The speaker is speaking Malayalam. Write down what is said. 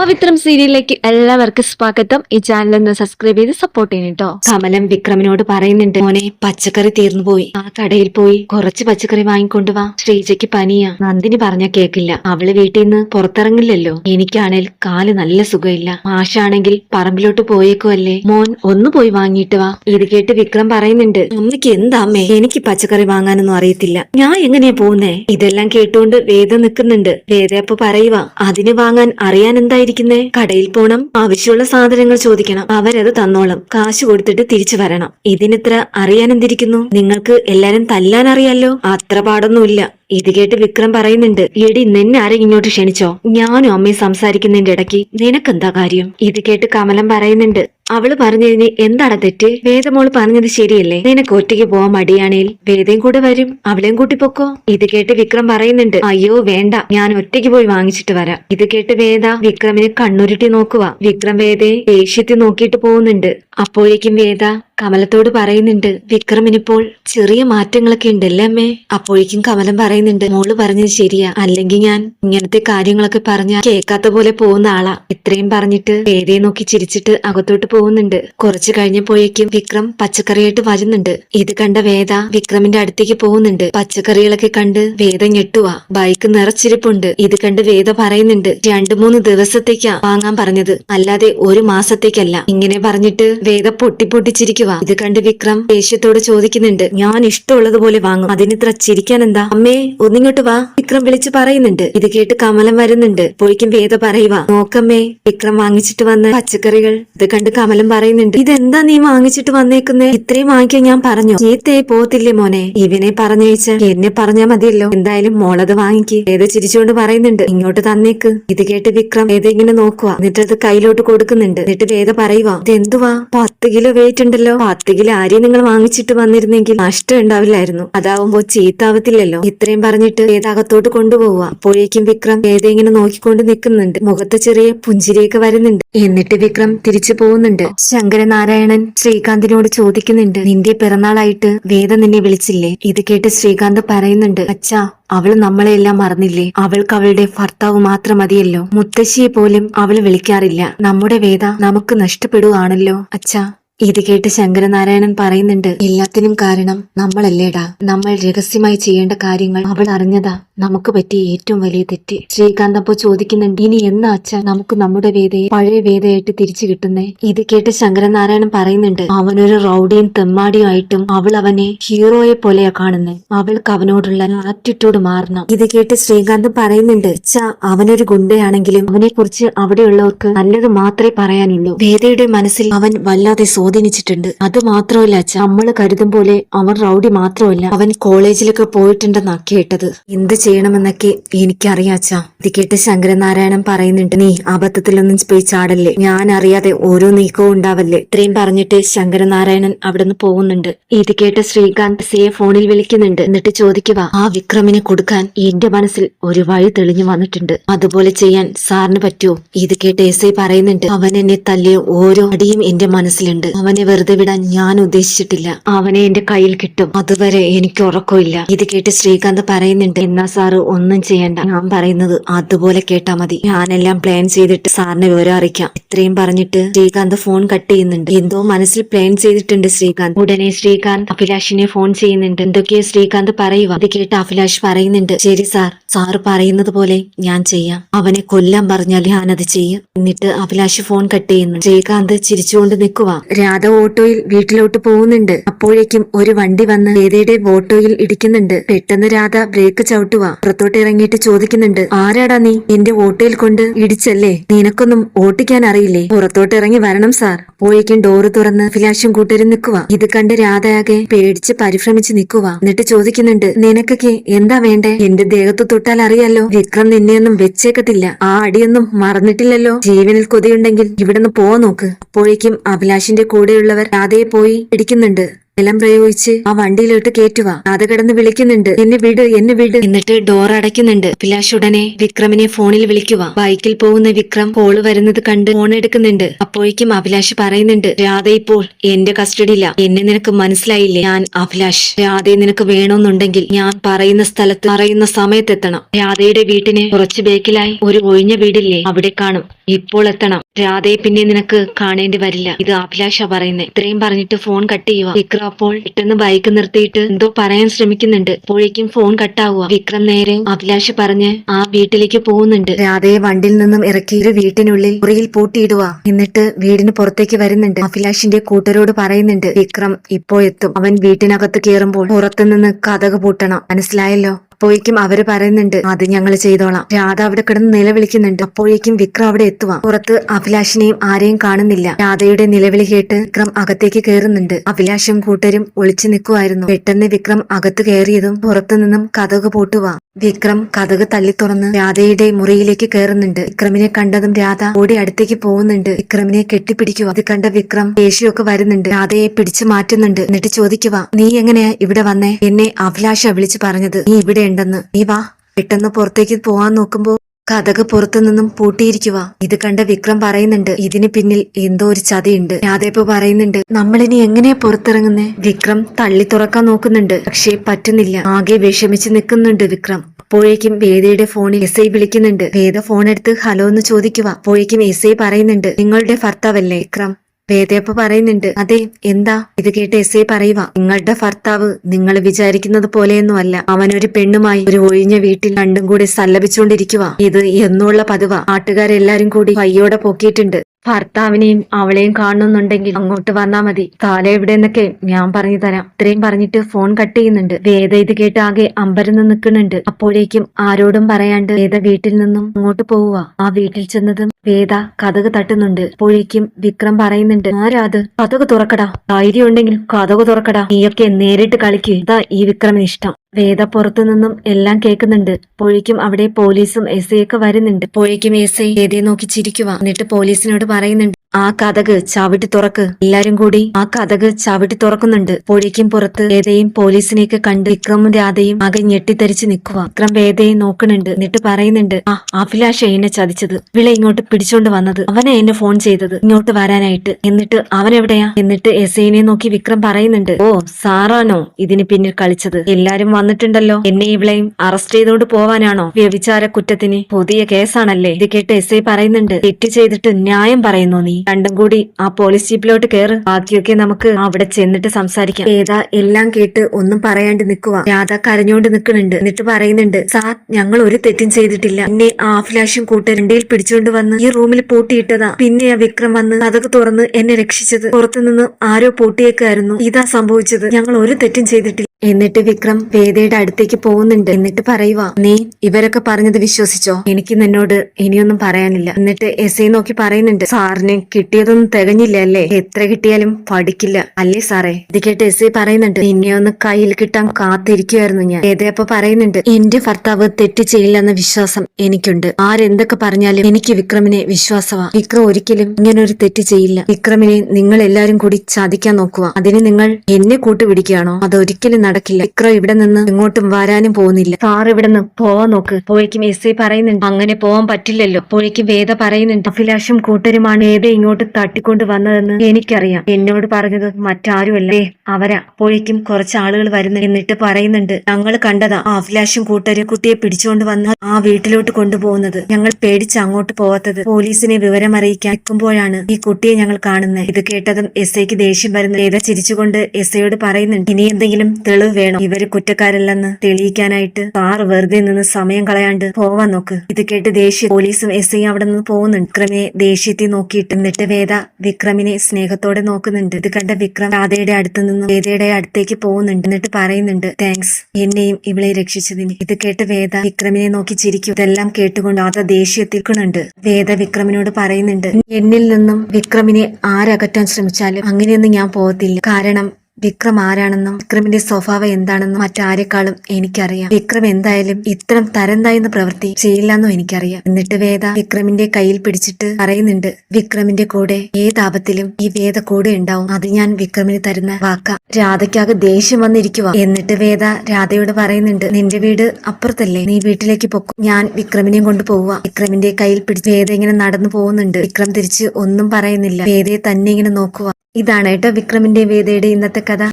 പവിത്രം സീരിയലിലേക്ക് എല്ലാവർക്കും സ്വാഗതം. ഈ ചാനൽ ഒന്ന് സബ്സ്ക്രൈബ് ചെയ്ത് സപ്പോർട്ട് ചെയ്യണം കേട്ടോ കമലം വിക്രമിനോട് പറയുന്നുണ്ട് മോനെ പച്ചക്കറി തീർന്നു പോയി. ആ കടയിൽ പോയി കുറച്ച് പച്ചക്കറി വാങ്ങിക്കൊണ്ടു വാ. ശ്രീജയ്ക്ക് പനിയാ. നന്ദിനി പറഞ്ഞ കേക്കില്ല. അവൾ വീട്ടിൽ നിന്ന് പുറത്തിറങ്ങില്ലല്ലോ. എനിക്കാണേൽ കാൽ നല്ല സുഖമില്ല. മാഷാണെങ്കിൽ പറമ്പിലോട്ട് പോയേക്കുമല്ലേ മോൻ ഒന്ന് പോയി വാങ്ങിയിട്ട് വാ. ഇത് കേട്ട് വിക്രം പറയുന്നുണ്ട് അമ്മയ്ക്ക് എന്താ അമ്മേ? എനിക്ക് പച്ചക്കറി വാങ്ങാനൊന്നും അറിയത്തില്ല. ഞാൻ എങ്ങനെയാ പോകുന്നേ ഇതെല്ലാം കേട്ടുകൊണ്ട് വേദ നിൽക്കുന്നുണ്ട് വേദ അപ്പൊ പറയുക അതിന് വാങ്ങാൻ അറിയാൻ എന്തായിരിക്കുന്നേ കടയിൽ പോണം. ആവശ്യമുള്ള സാധനങ്ങൾ ചോദിക്കണം. അവരത് തന്നോളും. കാശ് കൊടുത്തിട്ട് തിരിച്ചു വരണം. ഇതിനിത്ര അറിയാൻ എന്തിരിക്കുന്നു? നിങ്ങൾക്ക് എല്ലാരും തല്ലാൻ അറിയാലോ? അത്ര പാടൊന്നുമില്ല. ഇത് കേട്ട് വിക്രം പറയുന്നുണ്ട് എടി നിന്നെ ആരെ ഇങ്ങോട്ട് ക്ഷണിച്ചോ? ഞാനും അമ്മയും സംസാരിക്കുന്നതിന്റെ ഇടയ്ക്ക് നിനക്കെന്താ കാര്യം? ഇത് കേട്ട് കമലം പറയുന്നുണ്ട് അവൾ പറഞ്ഞതിന് എന്താണ് തെറ്റ്? വേദമോൾ പറഞ്ഞത് ശരിയല്ലേ? നിനക്ക് ഒറ്റയ്ക്ക് പോവാൻ മടിയാണേൽ വേദയും കൂടെ വരും. അവളെയും കൂട്ടി പൊക്കോ. ഇത് കേട്ട് വിക്രം പറയുന്നുണ്ട് അയ്യോ വേണ്ട. ഞാൻ ഒറ്റയ്ക്ക് പോയി വാങ്ങിച്ചിട്ട് വരാം. ഇത് കേട്ട് വേദ വിക്രമിനെ കണ്ണുരുട്ടി നോക്കുക വിക്രം വേദയെ ദേഷ്യത്തിൽ നോക്കിയിട്ട് പോകുന്നുണ്ട്. അപ്പോഴേക്കും വേദ കമലത്തോട് പറയുന്നുണ്ട് വിക്രമിനിപ്പോൾ ചെറിയ മാറ്റങ്ങളൊക്കെ ഉണ്ടല്ലേ അമ്മേ? അപ്പോഴേക്കും കമലം പറയുന്നുണ്ട് മോൾ പറഞ്ഞത് ശരിയാ. അല്ലെങ്കിൽ ഞാൻ ഇങ്ങനത്തെ കാര്യങ്ങളൊക്കെ പറഞ്ഞ കേൾക്കാത്ത പോലെ പോകുന്ന ആളാ. ഇത്രയും പറഞ്ഞിട്ട് വേദയെ നോക്കി ചിരിച്ചിട്ട് അകത്തോട്ട് പോകുന്നുണ്ട്. കുറച്ചു കഴിഞ്ഞപ്പോഴേക്കും വിക്രം പച്ചക്കറിയായിട്ട് വരുന്നുണ്ട്. ഇത് കണ്ട വേദ വിക്രമിന്റെ അടുത്തേക്ക് പോകുന്നുണ്ട്. പച്ചക്കറികളൊക്കെ കണ്ട് വേദ ഞെട്ടുവാ. ബൈക്ക് നിറച്ചിരിപ്പുണ്ട്. ഇത് കണ്ട് വേദ പറയുന്നുണ്ട് രണ്ടു മൂന്ന് ദിവസത്തേക്കാ വാങ്ങാൻ പറഞ്ഞത്. അല്ലാതെ ഒരു മാസത്തേക്കല്ല. ഇങ്ങനെ പറഞ്ഞിട്ട് വേദ പൊട്ടി പൊട്ടിച്ചിരിക്കുക ഇത് കണ്ട് വിക്രം ദേഷ്യത്തോട് ചോദിക്കുന്നുണ്ട്. ഞാൻ ഇഷ്ടമുള്ളതുപോലെ വാങ്ങും. അതിനിത്ര ചിരിക്കാൻ എന്താ? അമ്മേ ഒന്നിങ്ങോട്ട് വാ വിക്രം വിളിച്ചു പറയുന്നുണ്ട്. ഇത് കേട്ട് കമലം വരുന്നുണ്ട്. പോയിക്കും വേദ പറയുക നോക്കമ്മേ വിക്രം വാങ്ങിച്ചിട്ട് വന്ന പച്ചക്കറികൾ. ഇത് കണ്ട് കമലം പറയുന്നുണ്ട്. ഇതെന്താ നീ വാങ്ങിച്ചിട്ട് വന്നേക്കുന്നേ? ഇത്രയും വാങ്ങിക്കാൻ ഞാൻ പറഞ്ഞു? നീത്തേ പോത്തില്ലേ മോനെ. ഇവനെ പറഞ്ഞയച്ച് എന്നെ പറഞ്ഞാ മതിയല്ലോ. എന്തായാലും മോളത് വാങ്ങിക്ക്. വേദ ചിരിച്ചുകൊണ്ട് പറയുന്നുണ്ട്. ഇങ്ങോട്ട് തന്നേക്ക്. ഇത് കേട്ട് വിക്രം വേദ ഇങ്ങനെ നോക്കുക എന്നിട്ട് അത് കയ്യിലോട്ട് കൊടുക്കുന്നുണ്ട്. എന്നിട്ട് വേദ പറയുക ഇതെന്തുവാ? പത്ത് കിലോ വെയിറ്റ് ഉണ്ടല്ലോ. പത്ത് കിലോ അരി നിങ്ങൾ വാങ്ങിച്ചിട്ട് വന്നിരുന്നെങ്കിൽ നഷ്ടം ഉണ്ടാവില്ലായിരുന്നു. അതാവുമ്പോ ചീത്താവത്തില്ലല്ലോ. ഇത്രയും പറഞ്ഞിട്ട് വേദാകത്തോട്ട് കൊണ്ടുപോവുക? അപ്പോഴേക്കും വിക്രം വേദ നോക്കിക്കൊണ്ട് നിൽക്കുന്നുണ്ട്. മുഖത്ത് ചെറിയ പുഞ്ചിരിയൊക്കെ വരുന്നുണ്ട്. എന്നിട്ട് വിക്രം തിരിച്ചു പോകുന്നുണ്ട്. ശങ്കരനാരായണൻ ശ്രീകാന്തിനോട് ചോദിക്കുന്നുണ്ട്. നിന്റെ പിറന്നാളായിട്ട് വേദ നിന്നെ വിളിച്ചില്ലേ? ഇത് കേട്ട് ശ്രീകാന്ത് പറയുന്നുണ്ട്. അച്ഛാ അവൾ നമ്മളെയെല്ലാം മറന്നില്ലേ? അവൾക്ക് അവളുടെ ഭർത്താവ് മാത്രം മതിയല്ലോ. മുത്തശ്ശിയെ പോലും അവൾ വിളിക്കാറില്ല. നമ്മുടെ വേദ നമുക്ക് നഷ്ടപ്പെടുകയാണല്ലോ അച്ഛാ. ഇത് കേട്ട് ശങ്കരനാരായണൻ പറയുന്നുണ്ട് എല്ലാത്തിനും കാരണം നമ്മളല്ലേടാ. നമ്മൾ രഹസ്യമായി ചെയ്യേണ്ട കാര്യങ്ങൾ അവൾ അറിഞ്ഞതാ. നമുക്ക് പറ്റിയ ഏറ്റവും വലിയ തെറ്റ്. ശ്രീകാന്ത് അപ്പോ ചോദിക്കുന്നുണ്ട് ഇനി എന്നാ അച്ഛ? നമുക്ക് നമ്മുടെ വേദയെ പഴയ വേദയായിട്ട് തിരിച്ചു കിട്ടുന്നേ? ഇത് കേട്ട് ശങ്കരനാരായണൻ പറയുന്നുണ്ട് അവനൊരു റൗഡിയും തെമ്മാടിയും ആയിട്ടും അവൾ അവനെ ഹീറോയെ പോലെയാ കാണുന്നത് അവൾക്ക് അവനോടുള്ള ആറ്റിറ്റ്യൂഡ് മാറണം. ഇത് കേട്ട് ശ്രീകാന്ത് പറയുന്നുണ്ട് അച്ഛ അവനൊരു ഗുണ്ടയാണെങ്കിലും അവനെ കുറിച്ച് അവിടെയുള്ളവർക്ക് നല്ലത് മാത്രമേ പറയാനുള്ളൂ. വേദയുടെ മനസ്സിൽ അവൻ വല്ലാതെ സ്വാധീനിച്ചിട്ടുണ്ട്. അത് മാത്രമല്ല അച്ഛ നമ്മൾ കരുതും പോലെ അവൻ റൗഡി മാത്രമല്ല അവൻ കോളേജിലൊക്കെ പോയിട്ടുണ്ടെന്നാ കേട്ടത്. എന്ത് ചെയ്യണമെന്നൊക്കെ എനിക്കറിയാം അച്ഛ. ഇത് കേട്ട് ശങ്കരനാരായണൻ പറയുന്നുണ്ട് നീ അബദ്ധത്തിലൊന്നും പോയി ചാടല്ലേ? ഞാൻ അറിയാതെ ഓരോ നീക്കവും ഉണ്ടാവല്ലേ? ഇത്രയും പറഞ്ഞിട്ട് ശങ്കരനാരായണൻ അവിടുന്ന് പോകുന്നുണ്ട്. ഇത് കേട്ട് ശ്രീകാന്ത് സിയെ ഫോണിൽ വിളിക്കുന്നുണ്ട്. എന്നിട്ട് ചോദിക്കുക ആ വിക്രമിനെ കൊടുക്കാൻ എന്റെ മനസ്സിൽ ഒരു വഴി തെളിഞ്ഞു വന്നിട്ടുണ്ട്. അതുപോലെ ചെയ്യാൻ സാറിന് പറ്റുമോ? ഇത് കേട്ട് എസ് ഐ പറയുന്നുണ്ട് അവൻ എന്നെ തല്ലിയ ഓരോ അടിയും എന്റെ മനസ്സിലുണ്ട്. അവനെ വെറുതെ വിടാൻ ഞാൻ ഉദ്ദേശിച്ചിട്ടില്ല. അവനെ എന്റെ കയ്യിൽ കിട്ടും. അതുവരെ എനിക്ക് ഉറക്കമില്ല. ഇത് കേട്ട് ശ്രീകാന്ത് പറയുന്നുണ്ട് എന്നാ സാറ് ഒന്നും ചെയ്യണ്ട. ഞാൻ പറയുന്നത് അതുപോലെ കേട്ടാ മതി. ഞാനെല്ലാം പ്ലാൻ ചെയ്തിട്ട് സാറിനെ വിവരം അറിയിക്കാം. ഇത്രയും പറഞ്ഞിട്ട് ശ്രീകാന്ത് ഫോൺ കട്ട് ചെയ്യുന്നുണ്ട്. എന്തോ മനസ്സിൽ പ്ലാൻ ചെയ്തിട്ടുണ്ട് ശ്രീകാന്ത്. ഉടനെ ശ്രീകാന്ത് അഭിലാഷിനെ ഫോൺ ചെയ്യുന്നുണ്ട്. എന്തൊക്കെയോ ശ്രീകാന്ത് പറയുക അത് കേട്ട് അഭിലാഷ് പറയുന്നുണ്ട് ശരി സാർ. സാറ് പറയുന്നത് പോലെ ഞാൻ ചെയ്യാം. അവനെ കൊല്ലാൻ പറഞ്ഞാൽ ഞാനത് ചെയ്യും. എന്നിട്ട് അഭിലാഷ് ഫോൺ കട്ട് ചെയ്യുന്നു. ശ്രീകാന്ത് ചിരിച്ചുകൊണ്ട് നിൽക്കുക രാധ ഓട്ടോയിൽ വീട്ടിലോട്ട് പോകുന്നുണ്ട്. അപ്പോഴേക്കും ഒരു വണ്ടി വന്ന് വേദയുടെ ഓട്ടോയിൽ ഇടിക്കുന്നുണ്ട്. പെട്ടെന്ന് രാധ ബ്രേക്ക് ചവിട്ടുക പുറത്തോട്ട് ഇറങ്ങിയിട്ട് ചോദിക്കുന്നുണ്ട് ആരാടാ നീ? എന്റെ ഓട്ടോയിൽ കൊണ്ട് ഇടിച്ചല്ലേ? നിനക്കൊന്നും ഓട്ടിക്കാൻ അറിയില്ലേ? പുറത്തോട്ട് ഇറങ്ങി വരണം സാർ. അപ്പോഴേക്കും ഡോറ് തുറന്ന് അഭിലാഷും കൂട്ടരും നിൽക്കുക ഇത് കണ്ട് രാധയാകെ പേടിച്ച് പരിഭ്രമിച്ച് നിൽക്കുക എന്നിട്ട് ചോദിക്കുന്നുണ്ട് നിനക്കൊക്കെ എന്താ വേണ്ടേ? എന്റെ ദേഹത്ത് തൊട്ടാൽ അറിയാലോ വിക്രം നിന്നെയൊന്നും വെച്ചേക്കത്തില്ല. ആ അടിയൊന്നും മറന്നിട്ടില്ലല്ലോ. ജീവനിൽ കൊതിയുണ്ടെങ്കിൽ ഇവിടുന്ന് പോ നോക്ക്. അപ്പോഴേക്കും അഭിലാഷിന്റെ കൂടെയുള്ളവർ രാധയെ പോയി പിടിക്കുന്നുണ്ട്. ബലം പ്രയോഗിച്ച് ആ വണ്ടിയിലോട്ട് കയറ്റുക അത് കിടന്ന് വിളിക്കുന്നുണ്ട്. എന്നെ വിട് എന്നെ വിട്. എന്നിട്ട് ഡോർ അടയ്ക്കുന്നുണ്ട്. അഭിലാഷ് ഉടനെ വിക്രമിനെ ഫോണിൽ വിളിക്കുക ബൈക്കിൽ പോകുന്ന വിക്രം കോൾ വരുന്നത് കണ്ട് ഫോൺ എടുക്കുന്നുണ്ട്. അപ്പോഴേക്കും അഭിലാഷ് പറയുന്നുണ്ട് രാധ ഇപ്പോൾ എന്റെ കസ്റ്റഡിയില്ല എന്നെ നിനക്ക് മനസ്സിലായില്ലേ? ഞാൻ അഭിലാഷ്. രാധയെ നിനക്ക് വേണമെന്നുണ്ടെങ്കിൽ ഞാൻ പറയുന്ന സ്ഥലത്ത് പറയുന്ന സമയത്തെത്തണം രാധയുടെ വീട്ടിന് കുറച്ച് ബേക്കിലായി ഒരു ഒഴിഞ്ഞ വീടില്ലേ? അവിടെ കാണും. ഇപ്പോൾ എത്തണം. രാധയെ പിന്നെ നിനക്ക് കാണേണ്ടി വരില്ല. ഇത് അഭിലാഷ പറയുന്നത് ഇത്രയും പറഞ്ഞിട്ട് ഫോൺ കട്ട് ചെയ്യുക വിക്രം അപ്പോൾ പെട്ടെന്ന് ബൈക്ക് നിർത്തിയിട്ട് എന്തോ പറയാൻ ശ്രമിക്കുന്നുണ്ട്. അപ്പോഴേക്കും ഫോൺ കട്ടാവുക വിക്രം നേരെ അഭിലാഷ് പറഞ്ഞ് ആ വീട്ടിലേക്ക് പോകുന്നുണ്ട്. രാധയെ വണ്ടിയിൽ നിന്നും ഇറക്കി ഒരു വീട്ടിനുള്ളിൽ മുറിയിൽ പൂട്ടിയിടുക. എന്നിട്ട് വീടിന് പുറത്തേക്ക് വരുന്നുണ്ട്. അഭിലാഷിന്റെ കൂട്ടരോട് പറയുന്നുണ്ട് വിക്രം ഇപ്പോ എത്തും അവൻ വീട്ടിനകത്ത് കയറുമ്പോൾ പുറത്തുനിന്ന് കഥക് പൂട്ടണം. മനസ്സിലായല്ലോ? അപ്പോഴേക്കും അവർ പറയുന്നുണ്ട് അത് ഞങ്ങൾ ചെയ്തോളാം. രാധ അവിടെ കിടന്ന് നിലവിളിക്കുന്നുണ്ട്. അപ്പോഴേക്കും വിക്രം അവിടെ എത്തുക പുറത്ത് അഭിലാഷിനെയും ആരെയും കാണുന്നില്ല. രാധയുടെ നിലവിളി കേട്ട് വിക്രം അകത്തേക്ക് കയറുന്നുണ്ട്. അഭിലാഷും കൂട്ടരും ഒളിച്ചു നിൽക്കുമായിരുന്നു പെട്ടെന്ന് വിക്രം അകത്ത് കയറിയതും പുറത്തുനിന്നും കഥക് പൂട്ടുക വിക്രം കഥക് തള്ളി തുറന്ന് രാധയുടെ മുറിയിലേക്ക് കയറുന്നുണ്ട്. വിക്രമിനെ കണ്ടതും രാധ ഓടി അടുത്തേക്ക് പോകുന്നുണ്ട്. വിക്രമിനെ കെട്ടിപ്പിടിക്കുക അത് കണ്ട വിക്രം ദേഷ്യമൊക്കെ വരുന്നുണ്ട്. രാധയെ പിടിച്ചു മാറ്റുന്നുണ്ട്. എന്നിട്ട് ചോദിക്കുക നീ എങ്ങനെയാ ഇവിടെ വന്നേ? എന്നെ അഭിലാഷ വിളിച്ചു പറഞ്ഞത്. നീ ഇവിടെ ഉണ്ടെന്ന് നീ വാ. പെട്ടെന്ന് പുറത്തേക്ക് പോവാൻ നോക്കുമ്പോ കഥക് പുറത്തു നിന്നും പൂട്ടിയിരിക്കുക ഇത് കണ്ട വിക്രം പറയുന്നുണ്ട് ഇതിന് പിന്നിൽ എന്തോ ഒരു ചതിയുണ്ട്. രാധേപ്പ് പറയുന്നുണ്ട് നമ്മളിനി എങ്ങനെയാ പുറത്തിറങ്ങുന്നേ? വിക്രം തള്ളി തുറക്കാൻ നോക്കുന്നുണ്ട് പക്ഷേ പറ്റുന്നില്ല. ആകെ വിഷമിച്ച് നിൽക്കുന്നുണ്ട് വിക്രം. അപ്പോഴേക്കും വേദയുടെ ഫോണിൽ എസ് ഐ വിളിക്കുന്നുണ്ട്. വേദ ഫോൺ എടുത്ത് ഹലോ എന്ന് ചോദിക്കുക അപ്പോഴേക്കും എസ് ഐ പറയുന്നുണ്ട് നിങ്ങളുടെ ഭർത്താവല്ലേ? വിക്രം വേദയപ്പ പറയുന്നുണ്ട്. അതെ എന്താ? ഇത് കേട്ട് എസ് ഐ പറയുക നിങ്ങളുടെ ഭർത്താവ് നിങ്ങൾ വിചാരിക്കുന്നത് പോലെയൊന്നും അല്ല. അവനൊരു പെണ്ണുമായി ഒരു ഒഴിഞ്ഞ വീട്ടിൽ രണ്ടും കൂടി സല്ലപിച്ചുകൊണ്ടിരിക്കുക ഇത് എന്നുള്ള പതിവ. നാട്ടുകാരെല്ലാരും കൂടി കയ്യോടെ പൊക്കിയിട്ടുണ്ട്. ഭർത്താവിനെയും അവളെയും കാണുന്നുണ്ടെങ്കിൽ അങ്ങോട്ട് വന്നാ മതി. കാല എവിടെ എന്നൊക്കെ ഞാൻ പറഞ്ഞു തരാം. ഇത്രയും പറഞ്ഞിട്ട് ഫോൺ കട്ട് ചെയ്യുന്നുണ്ട്. വേദ ഇത് കേട്ട് ആകെ അമ്പരന്ന് നിൽക്കുന്നുണ്ട്. അപ്പോഴേക്കും ആരോടും പറയാണ്ട് വേദ വീട്ടിൽ നിന്നും അങ്ങോട്ട് പോവുക. ആ വീട്ടിൽ ചെന്നതും വേദ കഥക് തട്ടുന്നുണ്ട്. അപ്പോഴേക്കും വിക്രം പറയുന്നുണ്ട് ആരാത് കഥക് തുറക്കടാ. ധൈര്യം ഉണ്ടെങ്കിൽ കഥക് തുറക്കടാ. നീയൊക്കെ നേരിട്ട് കളിക്കുക ഇതാ ഈ വിക്രമിന് ഇഷ്ടം. വേദ പുറത്തു നിന്നും എല്ലാം കേൾക്കുന്നുണ്ട്. അപ്പോഴേക്കും അവിടെ പോലീസും എസ് ഐ ഒക്കെ വരുന്നുണ്ട്. അപ്പോഴേക്കും എസ് ഐ വേദയെ നോക്കി ചിരിക്കുക എന്നിട്ട് പോലീസിനോട് പറയുന്നുണ്ട്. ആ കഥക് ചവിട്ടി തുറക്ക്. എല്ലാരും കൂടി ആ കഥക് ചവിട്ടി തുറക്കുന്നുണ്ട്. പുഴയ്ക്കും പുറത്ത് വേദയും പോലീസിനെയൊക്കെ കണ്ട് വിക്രമും രാധയും ആകെ ഞെട്ടിത്തരിച്ച് നിൽക്കുക വിക്രം വേദയെ നോക്കുന്നുണ്ട്. എന്നിട്ട് പറയുന്നുണ്ട് ആ അഭിലാഷ എന്നെ ചതിച്ചത്. വിള ഇങ്ങോട്ട് പിടിച്ചോണ്ട് വന്നത്. അവനെ എന്നെ ഫോൺ ചെയ്തത്. ഇങ്ങോട്ട് വരാനായിട്ട്. എന്നിട്ട് അവൻ എവിടെയാ? എന്നിട്ട് എസ് ഐനെ നോക്കി വിക്രം പറയുന്നുണ്ട് ഓ സാറാണോ ഇതിന് പിന്നിൽ കളിച്ചത്? എല്ലാരും വന്നിട്ടുണ്ടല്ലോ. എന്നെ ഇവളെയും അറസ്റ്റ് ചെയ്തോണ്ട് പോവാനാണോ? വ്യഭിചാര കുറ്റത്തിന് പുതിയ കേസാണല്ലേ? ഇത് കേട്ട് എസ് ഐ പറയുന്നുണ്ട് തെറ്റ് ചെയ്തിട്ട് ന്യായം പറയുന്നു നീ? രണ്ടും കൂടി ആ പോലീസ് ജീപ്പിലോട്ട് കയറ് ബാക്കിയൊക്കെ നമുക്ക് അവിടെ ചെന്നിട്ട് സംസാരിക്കാം. ഏതാ എല്ലാം കേട്ട് ഒന്നും പറയാണ്ട് നിൽക്കുക രാധ കരഞ്ഞോണ്ട് നിൽക്കുന്നുണ്ട്. എന്നിട്ട് പറയുന്നുണ്ട് സാർ ഞങ്ങൾ ഒരു തെറ്റും ചെയ്തിട്ടില്ല. എന്നെ ആ ഫ്ലാഷും കൂട്ടരണ്ടിയിൽ പിടിച്ചുകൊണ്ട് വന്ന് ഈ റൂമിൽ പൂട്ടിയിട്ടതാ. പിന്നെ ആ വിക്രം വന്ന് കഥക് തുറന്ന് എന്നെ രക്ഷിച്ചത്. പുറത്തുനിന്ന് ആരോ പൂട്ടിയേക്കായിരുന്നു. ഇതാ സംഭവിച്ചത്. ഞങ്ങൾ ഒരു തെറ്റും ചെയ്തിട്ടില്ല. എന്നിട്ട് വിക്രം വേദയുടെ അടുത്തേക്ക് പോകുന്നുണ്ട്. എന്നിട്ട് പറയുക നീ ഇവരൊക്കെ പറഞ്ഞത് വിശ്വസിച്ചോ? എനിക്ക് നിന്നോട് ഇനിയൊന്നും പറയാനില്ല. എന്നിട്ട് എസ് ഐ നോക്കി പറയുന്നുണ്ട് സാറിന് കിട്ടിയതൊന്നും തികഞ്ഞില്ല അല്ലേ? എത്ര കിട്ടിയാലും പഠിക്കില്ല അല്ലേ സാറേ? ഇത് കേട്ട് എസ് ഐ പറയുന്നുണ്ട് നിന്നെ ഒന്ന് കയ്യിൽ കിട്ടാൻ കാത്തിരിക്കുമായിരുന്നു ഞാൻ. വേദയപ്പ പറയുന്നുണ്ട് എന്റെ ഭർത്താവ് തെറ്റ് ചെയ്യില്ലെന്ന വിശ്വാസം എനിക്കുണ്ട്. ആരെന്തൊക്കെ പറഞ്ഞാലും എനിക്ക് വിക്രമിനെ വിശ്വാസമാ. വിക്രം ഒരിക്കലും ഇങ്ങനൊരു തെറ്റ് ചെയ്യില്ല. വിക്രമിനെ നിങ്ങൾ എല്ലാരും കൂടി ചതിക്കാൻ നോക്കുക അതിന് നിങ്ങൾ എന്നെ കൂട്ടുപിടിക്കുകയാണോ? അതൊരിക്കലും നടക്കില്ല. വിക്രം ഇവിടെ നിന്ന് ഇങ്ങോട്ടും വരാനും പോകുന്നില്ല. സാർ ഇവിടെ നിന്ന് പോവാൻ നോക്ക്. അപ്പോഴേക്കും എസ് ഐ പറയുന്നുണ്ട് അങ്ങനെ പോവാൻ പറ്റില്ലല്ലോ. അപ്പോഴേക്കും വേദ പറയുന്നുണ്ട് അഭിലാഷും കൂട്ടരുമാണ് വേദ ഇങ്ങോട്ട് തട്ടിക്കൊണ്ട് വന്നതെന്ന് എനിക്കറിയാം. എന്നോട് പറഞ്ഞത് മറ്റാരുമല്ലേ. അവരാ. അപ്പോഴേക്കും കുറച്ച് ആളുകൾ വരുന്നു എന്നിട്ട് പറയുന്നുണ്ട് ഞങ്ങൾ കണ്ടതാ ആ അഭിലാഷും കൂട്ടരും കുട്ടിയെ പിടിച്ചുകൊണ്ട് വന്ന് ആ വീട്ടിലോട്ട് കൊണ്ടുപോകുന്നത്. ഞങ്ങൾ പേടിച്ച് അങ്ങോട്ട് പോവാത്തത്. പോലീസിനെ വിവരം അറിയിക്കാൻ നിൽക്കുമ്പോഴാണ് ഈ കുട്ടിയെ ഞങ്ങൾ കാണുന്നത്. ഇത് കേട്ടതും എസ് ഐക്ക് ദേഷ്യം വരുന്ന. വേദ ചിരിച്ചുകൊണ്ട് എസ് ഐയോട് പറയുന്നുണ്ട് ഇനി എന്തെങ്കിലും വേണം. ഇവർ കുറ്റക്കാരല്ലെന്ന് തെളിയിക്കാനായിട്ട് കാർ വെറുതെ നിന്ന് സമയം കളയാണ്ട് പോവാൻ നോക്ക്. ഇത് കേട്ട് ദേഷ്യ പോലീസും എസ് ഐ അവിടെ നിന്ന് പോകുന്നുണ്ട്. വിക്രമിനെ ദേഷ്യത്തിൽ നോക്കിയിട്ട് എന്നിട്ട് വേദ വിക്രമിനെ സ്നേഹത്തോടെ നോക്കുന്നുണ്ട്. ഇത് കണ്ട വിക്രം രാധയുടെ അടുത്ത് നിന്ന് വേദയുടെ അടുത്തേക്ക് പോകുന്നുണ്ട്. എന്നിട്ട് പറയുന്നുണ്ട് താങ്ക്സ് എന്നെയും ഇവളെ രക്ഷിച്ചതിന്. ഇത് കേട്ട് വേദ വിക്രമിനെ നോക്കി ചിരിക്കും. ഇതെല്ലാം കേട്ടുകൊണ്ട് അത ദേഷ്യത്തിക്കുന്നുണ്ട് വേദ വിക്രമിനോട് പറയുന്നുണ്ട് എന്നിൽ നിന്നും വിക്രമിനെ ആരകറ്റാൻ ശ്രമിച്ചാലും അങ്ങനെയൊന്നും ഞാൻ പോകത്തില്ല. കാരണം വിക്രം ആരാണെന്നും വിക്രമിന്റെ സ്വഭാവം എന്താണെന്നും മറ്റാരെക്കാളും എനിക്കറിയാം. വിക്രം എന്തായാലും ഇത്തരം തരം തായുന്ന പ്രവൃത്തി ചെയ്യില്ലെന്നും എനിക്കറിയാം. എന്നിട്ട് വേദ വിക്രമിന്റെ കയ്യിൽ പിടിച്ചിട്ട് പറയുന്നുണ്ട് വിക്രമിന്റെ കൂടെ ഏതാപത്തിലും ഈ വേദ കൂടെ ഉണ്ടാവും. അത് ഞാൻ വിക്രമിന് തരുന്ന വാക്ക. രാധയ്ക്കാകെ ദേഷ്യം വന്നിരിക്കുക എന്നിട്ട് വേദ രാധയോട് പറയുന്നുണ്ട് നിന്റെ വീട് അപ്പുറത്തല്ലേ? നീ വീട്ടിലേക്ക് പൊക്കും. ഞാൻ വിക്രമിനെയും കൊണ്ട് പോവുക വിക്രമിന്റെ കയ്യിൽ പിടിച്ച് വേദ ഇങ്ങനെ നടന്നു പോകുന്നുണ്ട്. വിക്രം തിരിച്ച് ഒന്നും പറയുന്നില്ല. വേദയെ തന്നെ ഇങ്ങനെ നോക്കുക ഇതാണ് കേട്ടോ വിക്രമിന്റെ വേദയുടെ ഇന്നത്തെ കഥ.